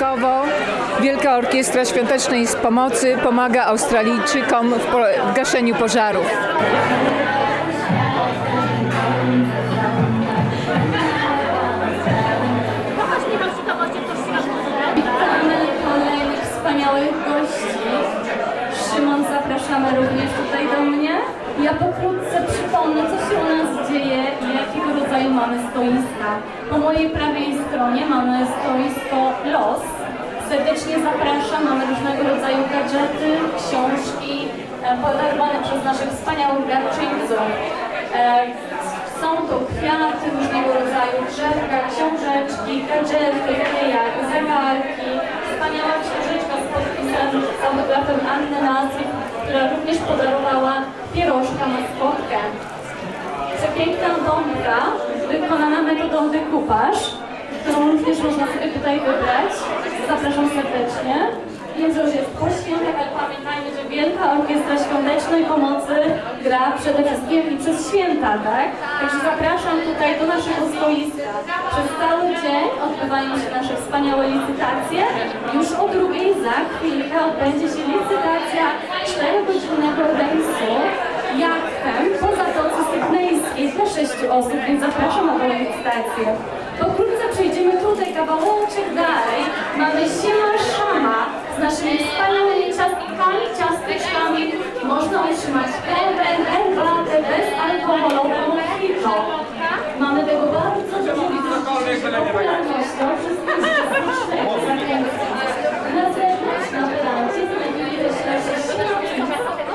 Wyjątkowo Wielka Orkiestra Świątecznej z Pomocy pomaga Australijczykom w, gaszeniu pożarów. Zapraszamy również tutaj do mnie. Ja pokrótce przypomnę, co się u nas dzieje i jakiego rodzaju mamy stoiska. Po mojej prawej stronie mamy stoisko LOS. Serdecznie zapraszam, mamy różnego rodzaju gadżety, książki e, podarowane przez naszych wspaniałych darczyńców. E, Są to kwiaty różnego rodzaju, drzewka, książeczki, gadżety, takie jak zegarki, wspaniała książeczka z podpisem, z autografem Anny Nazwi, która również podarowała pierożka maskotkę. Przepiękna bombka wykonana metodą decoupage, którą również można sobie tutaj wybrać. Zapraszam serdecznie. Wiem, że już jest po świętach, ale pamiętajmy, że Wielka Orkiestra Świątecznej Pomocy gra przede wszystkim i przez święta, tak? Także zapraszam tutaj do naszego stoiska. Przez cały dzień odbywają się nasze wspaniałe licytacje. Już o drugiej za chwilkę odbędzie się licytacja 4-godzinnego rejsu jachtem po Zatoce Sydnejskiej dla 6 osób, więc zapraszam na tę licytację. Przejdziemy tutaj kawałeczek dalej. Mamy Siema Szama z naszymi wspaniałymi ciastkami, ciasteczkami. Można otrzymać kawę, herbatę bezalkoholową, mojito. Mamy tego bardzo dużo popularnością. Zachęcam. Na zewnątrz, na werandzie, znajduje się środki,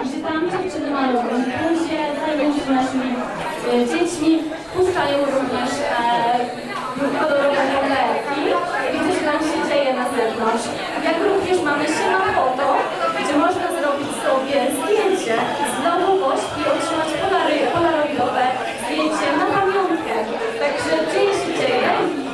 gdzie tam dziewczyny mają impulsie, zajmują się naszymi e, dziećmi, puszczają również e, kolorowe rowerki. Widzę, że nam się dzieje na zewnątrz. Jak również mamy się na foto, gdzie można zrobić sobie zdjęcie z nowość i otrzymać polary- polaroidowe zdjęcie na pamiątkę. Także dzieje się dzieje.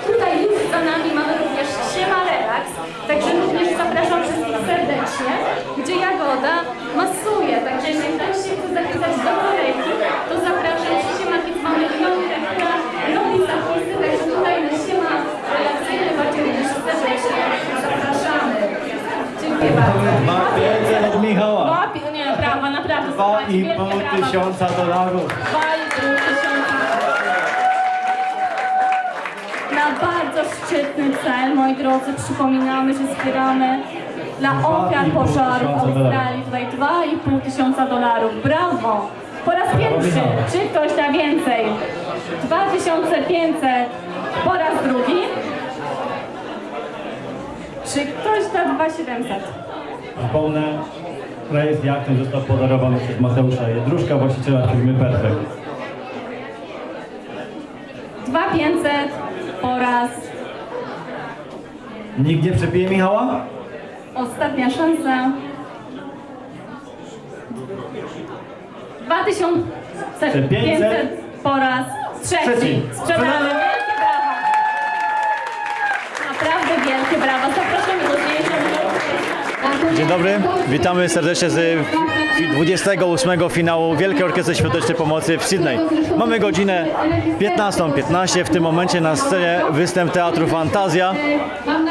Tutaj już za nami mamy również Siema Relax, także również zapraszam wszystkich serdecznie, gdzie Jagoda masuje. Także jeżeli ktoś się chce zapisać do kolejki, to zapraszam. Siema Kids mamy piątkę, która robi zapisy, także tutaj na Siema Relaksyjny bardziej również serdecznie zapraszamy. Dziękuję bardzo. Ma 500 od Michała. Łapi, nie, brawa, naprawdę. słuchajcie, wielkie 2,5 brawa. tysiąca dolarów. 2,5 tysiąca. Na bardzo szczytny cel, moi drodzy, przypominamy, że zbieramy dla ofiar 2,5 pożarów w tysiąca Australii tutaj 2,5 tysiąca dolarów. Brawo! Po raz pierwszy. Czy ktoś da więcej? 2500 po raz drugi. Czy ktoś da 2700? Przypomnę, rejs jachtem został podarowany przez Mateusza Jedruszka, właściciela firmy Perfect. 2500 po raz Nikt nie przebije Michała? Ostatnia szansa. 2500 po raz trzeci. Trzeci. Sprzedane. Naprawdę wielkie brawa. Zapraszamy do. Dzień dobry, witamy serdecznie z 28 finału Wielkiej Orkiestry Świątecznej Pomocy w Sydney. Mamy godzinę 15.15, w tym momencie na scenie występ Teatru Fantazja,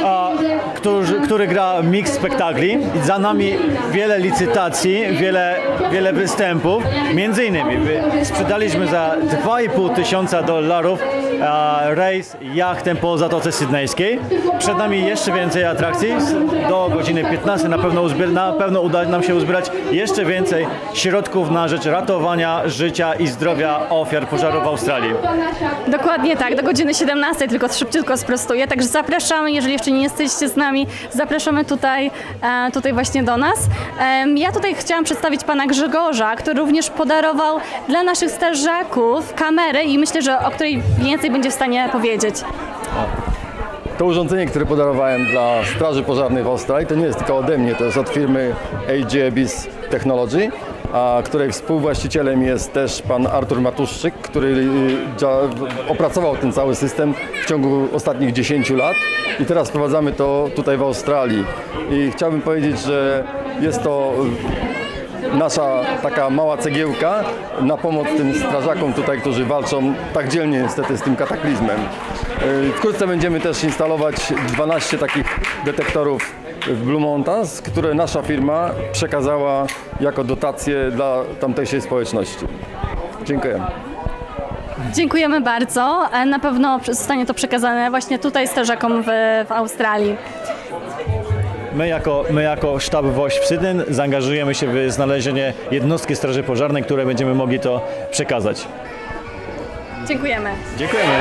a, który, który gra mix spektakli. Za nami wiele licytacji, wiele, wiele występów. Między innymi sprzedaliśmy za 2,5 tysiąca dolarów rejs jachtem po Zatoce Sydnejskiej. Przed nami jeszcze więcej atrakcji. Do godziny 15 na pewno, uzbier- na pewno uda nam się uzbierać jeszcze więcej środków na rzecz ratowania życia i zdrowia ofiar pożarów w Australii. Dokładnie tak, do godziny 17, tylko szybciutko sprostuję. Także zapraszamy, jeżeli jeszcze nie jesteście z nami, zapraszamy tutaj, e, tutaj właśnie do nas. Ja tutaj chciałam przedstawić pana Grzegorza, który również podarował dla naszych strażaków kamerę i myślę, że o której więcej będzie w stanie powiedzieć. To urządzenie, które podarowałem dla Straży Pożarnej w Australii, to nie jest tylko ode mnie, to jest od firmy AGBIS Technology, a której współwłaścicielem jest też pan Artur Matuszczyk, który y, opracował ten cały system w ciągu ostatnich 10 lat i teraz wprowadzamy to tutaj w Australii. I chciałbym powiedzieć, że jest to nasza taka mała cegiełka na pomoc tym strażakom tutaj, którzy walczą tak dzielnie niestety z tym kataklizmem. Y, Wkrótce będziemy też instalować 12 takich detektorów w Blue Mountains, które nasza firma przekazała jako dotację dla tamtejszej społeczności. Dziękuję. Dziękujemy bardzo. E, Na pewno zostanie to przekazane właśnie tutaj strażakom w, w Australii. My jako, my jako sztab WOŚ w Sydney zaangażujemy się w znalezienie jednostki Straży Pożarnej, które będziemy mogli to przekazać. Dziękujemy. Dziękujemy.